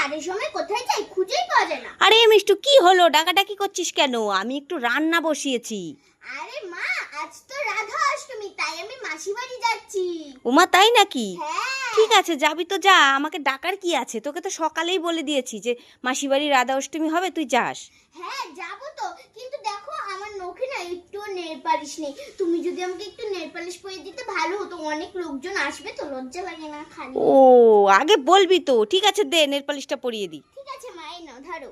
কাজের সময় কোথায় যাই খুঁজেই পাওয়া যায় না। আরে মিষ্টু কি হলো? ডাকাডাকি করছিস কেন? আমি একটু রান্না বসিয়েছি। আরে মা আজ তো রাধা অষ্টমী তাই আমি মাসি বাড়ি যাচ্ছি। উমা তাই নাকি? হ্যাঁ। ঠিক আছে যাবি তো যা। আমাকে ডাকার কি আছে? তোকে তো সকালেই বলে দিয়েছি যে মাসিবাড়ি রাধা অষ্টমী হবে তুই যাস। হ্যাঁ যাব তো কিন্তু দেখো আমার নখে না একটু নেল পালিশ নেই। তুমি যদি আমাকে একটু নেল পালিশ পরিয়ে দিতে ভালো হতো। অনেক লোকজন আসবে তো লজ্জা লাগে না খালি। ও আগে বলবি তো। ঠিক আছে দে নেল পালিশটা পরিয়ে দি ঠিক আছে মা এই নাও ধরো।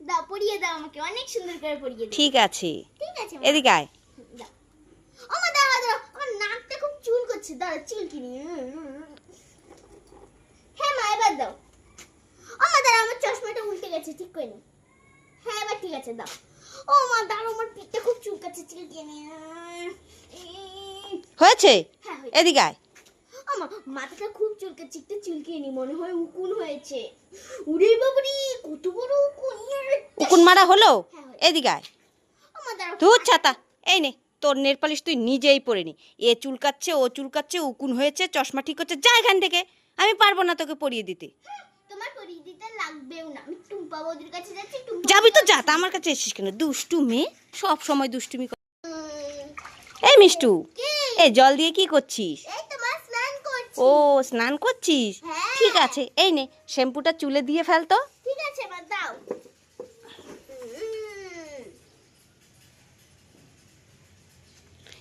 দাও পরিয়ে দাও আমাকে। অনেক সুন্দর করে পরিয়ে দাও ঠিক আছে। ঠিক আছে মা। এদিকে আয়। দাও। ও মা দাঁড়া দাঁড়া আমার নাকটা খুব চুল করছে। দাঁড়া চুল কিনি হ্যাঁ মা এবার দাও। ও মা দাঁড়া আমার চশমাটা উল্টে গেছে। ঠিক করে নি। হ্যাঁ এবার ঠিক আছে দাও। ও মা হয়েছে? হ্যাঁ এদিকে আয়। আমার মাথাটা খুব চুলকাচ্ছে একটু চুলকিয়ে নি মনে হয় উকুন হয়েছে। উরে বাবারি কত বড় উকুন। উকুন মারা হলো? হ্যাঁ, হয়েছে। এদিকে আয়। ধুর ছাতা। এই নে তোর নেল পালিশ তুই নিজেই পরে নি। এ চুলকাচ্ছে ও চুলকাচ্ছে উকুন হয়েছে চশমা ঠিক হচ্ছে যা এখান থেকে। আমি পারব না তোকে পরিয়ে দিতে। তোমার পরিয়ে দিতে লাগবেও না। আমি টুম্পা বৌদির কাছে যাচ্ছি যাবি তো যা তা আমার কাছে এসিস কেন? দুষ্টু মেয়ে সব সময় দুষ্টুমি এই মিষ্টু। কি? এই জল দিয়ে কি করছিস? ও স্নান করছিস? হ্যাঁ। ঠিক আছে এই নে শ্যাম্পুটা চুলে দিয়ে ফেলতো ঠিক আছে দাও।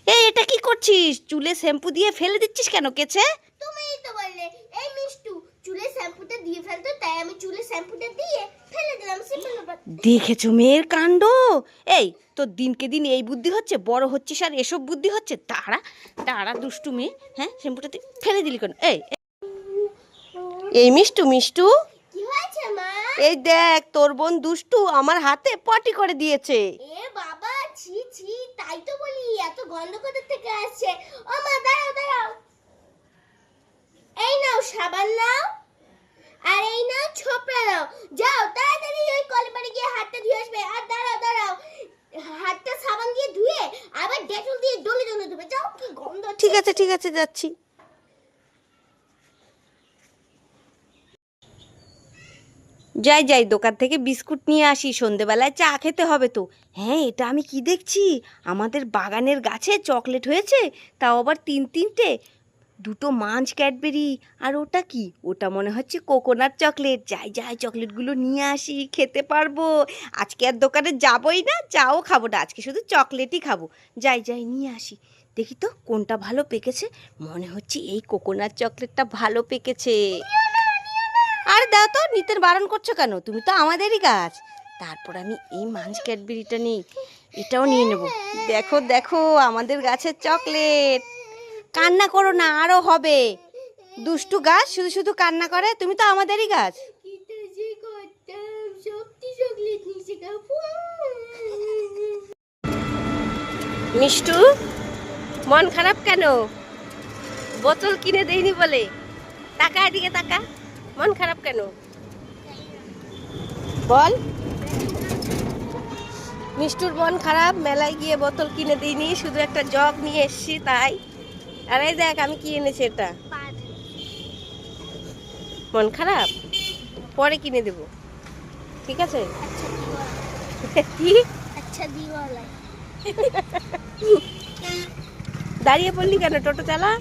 এই এটা কি করছিস? চুলে শ্যাম্পু দিয়ে ফেলে দিচ্ছিস কেন কেছে তুমিই তো বললে এই মিষ্টু চুলে শ্যাম্পুটা দিয়ে ফেলতো তাই আমি চুলে শ্যাম্পুটা দিয়ে ফেলে দিলাম দেখেছ মেয়ের কাণ্ড? এই তোর দিনকে দিন এই বুদ্ধি হচ্ছে বড় হচ্ছে আর এসব বুদ্ধি হচ্ছে। তারা তারা দুষ্টু মেয়ে হ্যাঁ শ্যাম্পুটা তুই ফেলে দিলি কেন? এই এই। মিষ্টু মিষ্টু। এই দেখ তোর বোন দুষ্টু আমার হাতে পটি করে দিয়েছে। এ বাবা ছি ছি তাই তো বলি এত গন্ধ কোথা থেকে আসছে? ও মা দাঁড়াও দাঁড়াও। এই নাও সাবান নাও আর এই নাও ছোপড়া নাও। যাও তাড়াতাড়ি ওই কলপারে গিয়ে হাতটা ধুয়ে আসবে আর দাঁড়াও দাঁড়াও হাতটা সাবান দিয়ে ধুয়ে আবার ডেটল দিয়ে ডলে ডলে যাও কি গন্ধ ঠিক আছে ঠিক আছে, যাচ্ছি। যাই যাই, দোকান থেকে বিস্কুট নিয়ে আসি, সন্ধেবেলায় চা খেতে হবে তো। হ্যাঁ এটা আমি কি দেখছি? আমাদের বাগানের গাছে চকলেট হয়েছে, তাও আবার তিন তিনটে। দুটো মাঞ্চ ক্যাডবেরি, আর ওটা কি? ওটা মনে হচ্ছে কোকোনাট চকলেট। যাই যাই, চকলেটগুলো নিয়ে আসি, খেতে পারব। আজকে আর দোকানে যাবোই না, চাও খাব না, আজকে শুধু চকলেটই খাব। যাই যাই, নিয়ে আসি। দেখি তো কোনটা ভালো পেকেছে। মনে হচ্ছে এই কোকোনাট চকলেটটা ভালো পেকেছে। আরে দাও তো নিতে বারণ করছ কেন? তুমি তো আমাদেরই গাছ। তারপর আমি এই মাঞ্চ ক্যাডবেরিটা নিই, এটাও নিয়ে নেব। দেখো দেখো, আমাদের গাছের চকলেট। কান্না করো না আরও হবে। দুষ্টু গাছ, শুধু শুধু কান্না করে, তুমি তো আমাদেরই গাছ। মিষ্টু, মন খারাপ কেন? বোতল কিনে দেইনি বলে। টাকা এদিকে টাকা মন খারাপ কেন? বল। মিষ্টুর মন খারাপ, মেলায় গিয়ে বোতল কিনে দিইনি, শুধু একটা জগ নিয়ে এসছি, তাই। আর এই দেখ আমি কি এনেছি এটা? মন খারাপ? পরে কিনে দেব। ঠিক আছে? কি? আচ্ছা দাঁড়িয়ে পড়লি কেন? টোটো চালা?